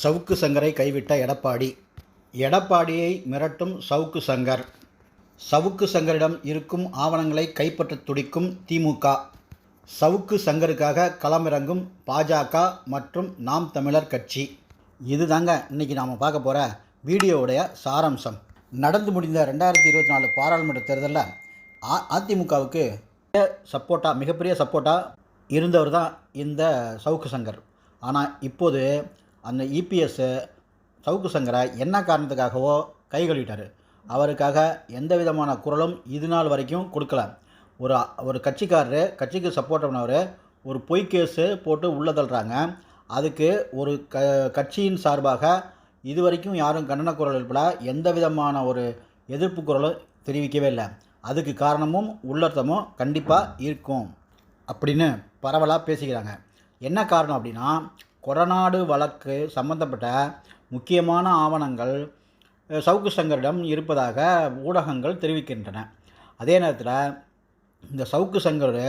சவுக்கு சங்கரை கைவிட்ட எடப்பாடி. எடப்பாடியை மிரட்டும் சவுக்கு சங்கர். சவுக்கு சங்கரிடம் இருக்கும் ஆவணங்களை கைப்பற்ற துடிக்கும் திமுக. சவுக்கு சங்கருக்காக களமிறங்கும் பாஜக மற்றும் நாம் தமிழர் கட்சி. இதுதாங்க இன்னைக்கு நாம் பார்க்க போகிற வீடியோவுடைய சாராம்சம். நடந்து முடிந்த ரெண்டாயிரத்தி இருபத்தி நாலு பாராளுமன்ற தேர்தலில் அ அதிமுகவுக்கு சப்போர்ட்டாக மிகப்பெரிய சப்போர்ட்டாக இருந்தவர் தான் இந்த சவுக்கு சங்கர். ஆனால் இப்போது அந்த இபிஎஸ் சவுக்கு சங்கரை என்ன காரணத்துக்காகவோ கை கழுவிட்டார் அவருக்காக எந்த விதமான குரலும் இது நாள் வரைக்கும் கொடுக்கல. ஒரு ஒரு கட்சிக்காரரு கட்சிக்கு சப்போர்ட் பண்ணவர் ஒரு பொய் கேஸு போட்டு உள்ளே தள்ளுறாங்க. அதுக்கு ஒரு க கட்சியின் சார்பாக இது வரைக்கும் யாரும் கண்டன குரல் எழுப்பல. எந்த விதமான ஒரு எதிர்ப்பு குரலும் தெரிவிக்கவே இல்லை. அதுக்கு காரணமும் உள்ளர்த்தமும் கண்டிப்பாக இருக்கும். அப்படின்னு பரவலாக பேசிக்கிறாங்க. என்ன காரணம் அப்படின்னா கொரநாடு வழக்கு சம்பந்தப்பட்ட முக்கியமான ஆவணங்கள் சவுக்கு சங்கரிடம் இருப்பதாக ஊடகங்கள் தெரிவிக்கின்றன. அதே நேரத்தில் இந்த சவுக்கு சங்கர்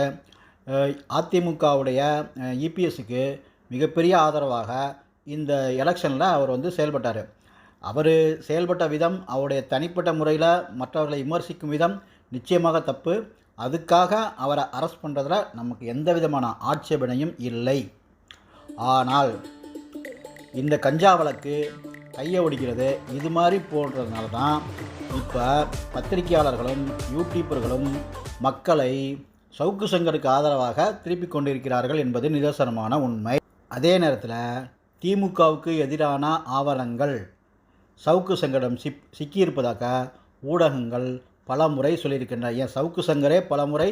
அதிமுகவுடைய இபிஎஸ்க்கு மிகப்பெரிய ஆதரவாக இந்த எலெக்ஷனில் அவர் வந்து செயல்பட்டார். அவர் செயல்பட்ட விதம் அவருடைய தனிப்பட்ட முறையில் மற்றவர்களை விமர்சிக்கும் விதம் நிச்சயமாக தப்பு. அதுக்காக அவரை அரெஸ்ட் பண்ணுறதுல நமக்கு எந்த விதமான ஆட்சேபனையும் இல்லை. ஆனால் இந்த கஞ்சா வழக்கு கையை ஒடிக்கிறது இது மாதிரி போன்றதுனால தான் இப்போ பத்திரிகையாளர்களும் யூடியூப்பர்களும் மக்களை சவுக்கு சங்கருக்கு ஆதரவாக திருப்பிக் கொண்டிருக்கிறார்கள் என்பது நிதர்சனமான உண்மை. அதே நேரத்தில் திமுகவுக்கு எதிரான ஆவணங்கள் சவுக்கு சங்கடம் சிப் சிக்கியிருப்பதாக ஊடகங்கள் பல முறை சொல்லியிருக்கின்றன. ஏன்? சவுக்கு சங்கரே பல முறை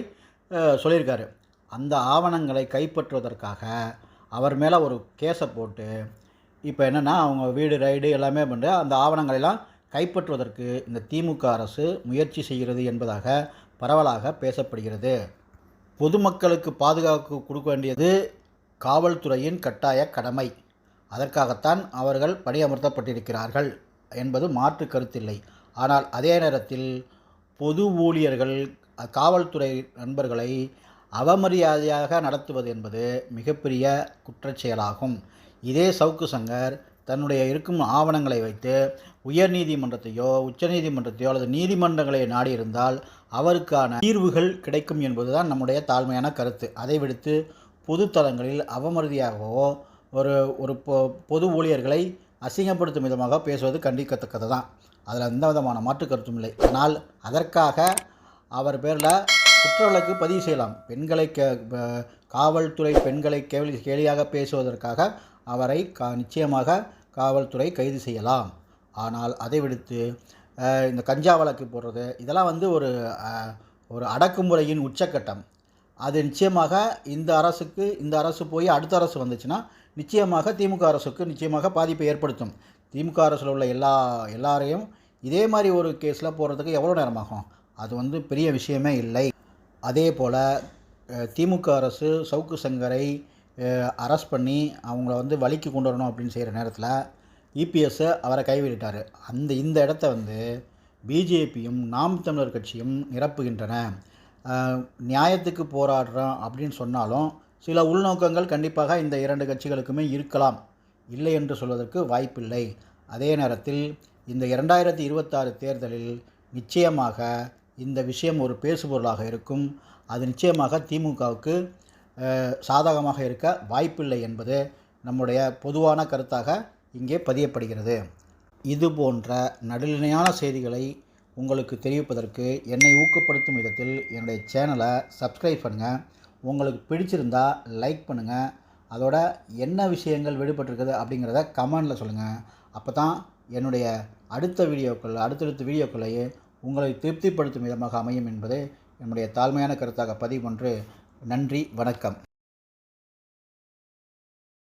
சொல்லியிருக்காரு. அந்த ஆவணங்களை கைப்பற்றுவதற்காக அவர் மேலே ஒரு கேஸை போட்டு இப்போ என்னென்னா அவங்க வீடு ரைடு எல்லாமே பண்ணி அந்த ஆவணங்களெல்லாம் கைப்பற்றுவதற்கு இந்த திமுக அரசு முயற்சி செய்கிறது என்பதாக பரவலாக பேசப்படுகிறது. பொதுமக்களுக்கு பாதுகாப்பு கொடுக்க வேண்டியது காவல்துறையின் கட்டாய கடமை. அதற்காகத்தான் அவர்கள் பணியமர்த்தப்பட்டிருக்கிறார்கள் என்பது மாற்று கருத்தில்லை. ஆனால் அதே நேரத்தில் பொது ஊழியர்கள் காவல்துறை நண்பர்களை அவமரியாதையாக நடத்துவது என்பது மிகப்பெரிய குற்றச்செயலாகும். இதே சவுக்கு சங்கர் தன்னுடைய இருக்கும் ஆவணங்களை வைத்து உயர்நீதிமன்றத்தையோ உச்சநீதிமன்றத்தையோ அல்லது நீதிமன்றங்களை நாடியிருந்தால் அவருக்கான தீர்வுகள் கிடைக்கும் என்பதுதான் நம்முடைய தாழ்மையான கருத்து. அதை விடுத்து பொது தளங்களில் அவமரியாதையாகவோ ஒரு ஒரு பொ பொது ஊழியர்களை அசிங்கப்படுத்தும் விதமாக பேசுவது கண்டிக்கத்தக்கது தான் அதில் எந்த விதமான மாற்று கருத்தும் இல்லை. ஆனால் அதற்காக அவர் பேரில் குற்ற வழக்கு பதிவு செய்யலாம். பெண்களை கே காவல்துறை பெண்களை கேலி கேலியாக பேசுவதற்காக அவரை கா நிச்சயமாக காவல்துறை கைது செய்யலாம். ஆனால் அதை விடுத்து இந்த கஞ்சா வழக்கு போடுறது இதெல்லாம் வந்து ஒரு ஒரு அடக்குமுறையின் உச்சக்கட்டம். அது நிச்சயமாக இந்த அரசுக்கு இந்த அரசு போய் அடுத்த அரசு வந்துச்சுன்னா நிச்சயமாக திமுக அரசுக்கு நிச்சயமாக பாதிப்பை ஏற்படுத்தும். திமுக அரசில் உள்ள எல்லா எல்லாரையும் இதே மாதிரி ஒரு கேஸில் போடுறதுக்கு எவ்வளோ நேரமாகும்? அது வந்து பெரிய விஷயமே இல்லை. அதே போல் திமுக அரசு சவுக்கு சங்கரை அரெஸ்ட் பண்ணி அவங்கள வந்து வழிக்கு கொண்டு வரணும் அப்படின்னு செய்கிற நேரத்தில் இபிஎஸ்ஸை அவரை கைவிட்டார் அந்த இந்த இடத்த வந்து பிஜேபியும் நாம் தமிழர் கட்சியும் நிரப்புகின்றன. நியாயத்துக்கு போராடுறோம் அப்படின்னு சொன்னாலும் சில உள்நோக்கங்கள் கண்டிப்பாக இந்த இரண்டு கட்சிகளுக்குமே இருக்கலாம். இல்லை என்று சொல்வதற்கு வாய்ப்பில்லை. அதே நேரத்தில் இந்த இரண்டாயிரத்தி இருபத்தாறு தேர்தலில் நிச்சயமாக இந்த விஷயம் ஒரு பேசுபொருளாக இருக்கும். அது நிச்சயமாக திமுகவுக்கு சாதகமாக இருக்க வாய்ப்பில்லை என்பது நம்முடைய பொதுவான கருத்தாக இங்கே பதியப்படுகிறது. இது போன்ற நடுநிலையான செய்திகளை உங்களுக்கு தெரிவிப்பதற்கு என்னை ஊக்கப்படுத்தும் விதத்தில் என்னுடைய சேனலை சப்ஸ்கிரைப் பண்ணுங்கள் உங்களுக்கு பிடிச்சிருந்தா லைக் பண்ணுங்கள் அதோட என்ன விஷயங்கள் விடுபட்டிருக்குது அப்படிங்கிறத கமெண்டில் சொல்லுங்கள் அப்போ தான் என்னுடைய அடுத்த வீடியோக்கள் அடுத்தடுத்த வீடியோக்களையே உங்களை திருப்திப்படுத்தும் விதமாக அமையும் என்பது என்னுடைய தாழ்மையான கருத்தாக பதிவு ஒன்று நன்றி வணக்கம்.